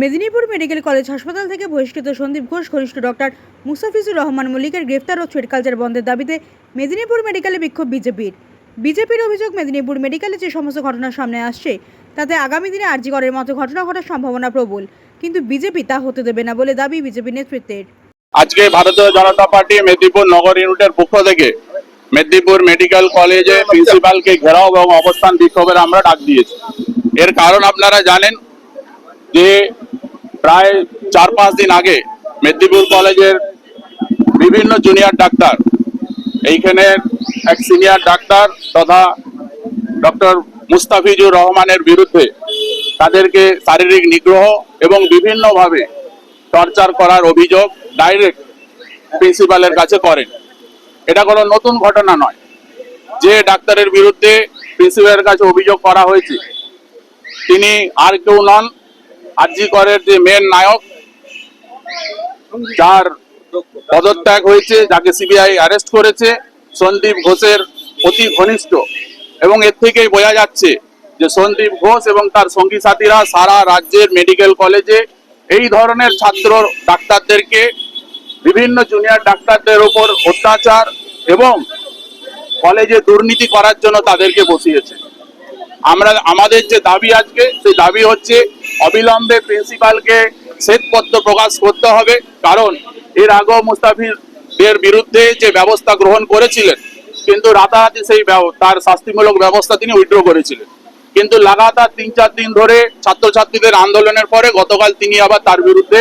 Medinipur medical college হাসপাতাল থেকে বহিষ্কৃত সন্দীপ ঘোষ, ঘনিষ্ঠ ডক্টর মুস্তাফিজুর রহমান মল্লিকের গ্রেফতার ও থ্রেড কালচার বন্ধের দাবিতে মেদিনীপুর মেডিকেলে বিক্ষোভ বিজেপির। বিজেপির অভিযোগ, মেদিনীপুর মেডিকেলে যে সমস্ত ঘটনা সামনে আসছে, তাতে আগামী দিনে আরজিকরের মতো ঘটনা ঘটার সম্ভাবনা প্রবল। কিন্তু বিজেপি তা হতে দেবে না বলে দাবি বিজেপি নেতৃত্বের। আজকে ভারতীয় জনতা পার্টি মেদিনীপুর নগর ইউনিটের পক্ষ থেকে মেদিনীপুর মেডিকেল কলেজে প্রিন্সিপালকে ঘেরাও এবং অবস্থান বিক্ষোভের আমরা ডাক দিয়েছি। এর কারণ আপনারা জানেন যে প্রায় চার পাঁচ দিন আগে মেদিনীপুর কলেজের বিভিন্ন জুনিয়র ডাক্তার, এইখানে এক সিনিয়র ডাক্তার তথা ডক্টর মুস্তাফিজুর রহমানের বিরুদ্ধে তাদেরকে শারীরিক নিগ্রহ এবং বিভিন্নভাবে টর্চার করার অভিযোগ ডাইরেক্ট প্রিন্সিপালের কাছে করেন। এটা কোনো নতুন ঘটনা নয়। যে ডাক্তারের বিরুদ্ধে প্রিন্সিপালের কাছে অভিযোগ করা হয়েছে, তিনি আর কেউ নন আরজি করের যে মেন নায়ক, যার পদত্যাগ হয়েছে, যাকে সিবিআই অ্যারেস্ট করেছে, সন্দীপ ঘোষের অতি ঘনিষ্ঠ। এবং এর থেকেই বোঝা যাচ্ছে যে সন্দীপ ঘোষ এবং তার সঙ্গী সাথীরা সারা রাজ্যের মেডিকেল কলেজে এই ধরনের ছাত্র ডাক্তারদেরকে, বিভিন্ন জুনিয়র ডাক্তারদের ওপর অত্যাচার এবং কলেজে দুর্নীতি করার জন্য তাদেরকে বসিয়েছে। আমরা, আমাদের যে দাবি আজকে, সেই দাবি হচ্ছে অবিলম্বে প্রিন্সিপালকে শ্বেতপত্র প্রকাশ করতে হবে। কারণ এর আগেও মুস্তাফিজের বিরুদ্ধে যে ব্যবস্থা গ্রহণ করেছিলেন, কিন্তু রাতারাতি সেই তার শাস্তিমূলক ব্যবস্থা তিনি উইথড্র করেছিলেন। কিন্তু লাগাতার তিন চার দিন ধরে ছাত্রছাত্রীদের আন্দোলনের পরে গতকাল তিনি আবার তার বিরুদ্ধে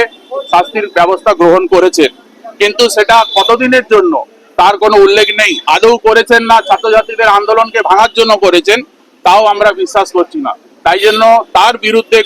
শাস্তির ব্যবস্থা গ্রহণ করেছেন। কিন্তু সেটা কতদিনের জন্য, তার কোনো উল্লেখ নেই। আদৌ করেছেন না, ছাত্রছাত্রীদের আন্দোলনকে ভাঙার জন্য করেছেন, তাও আমরা বিশ্বাস করছি না। তাই জন্য তার বিরুদ্ধে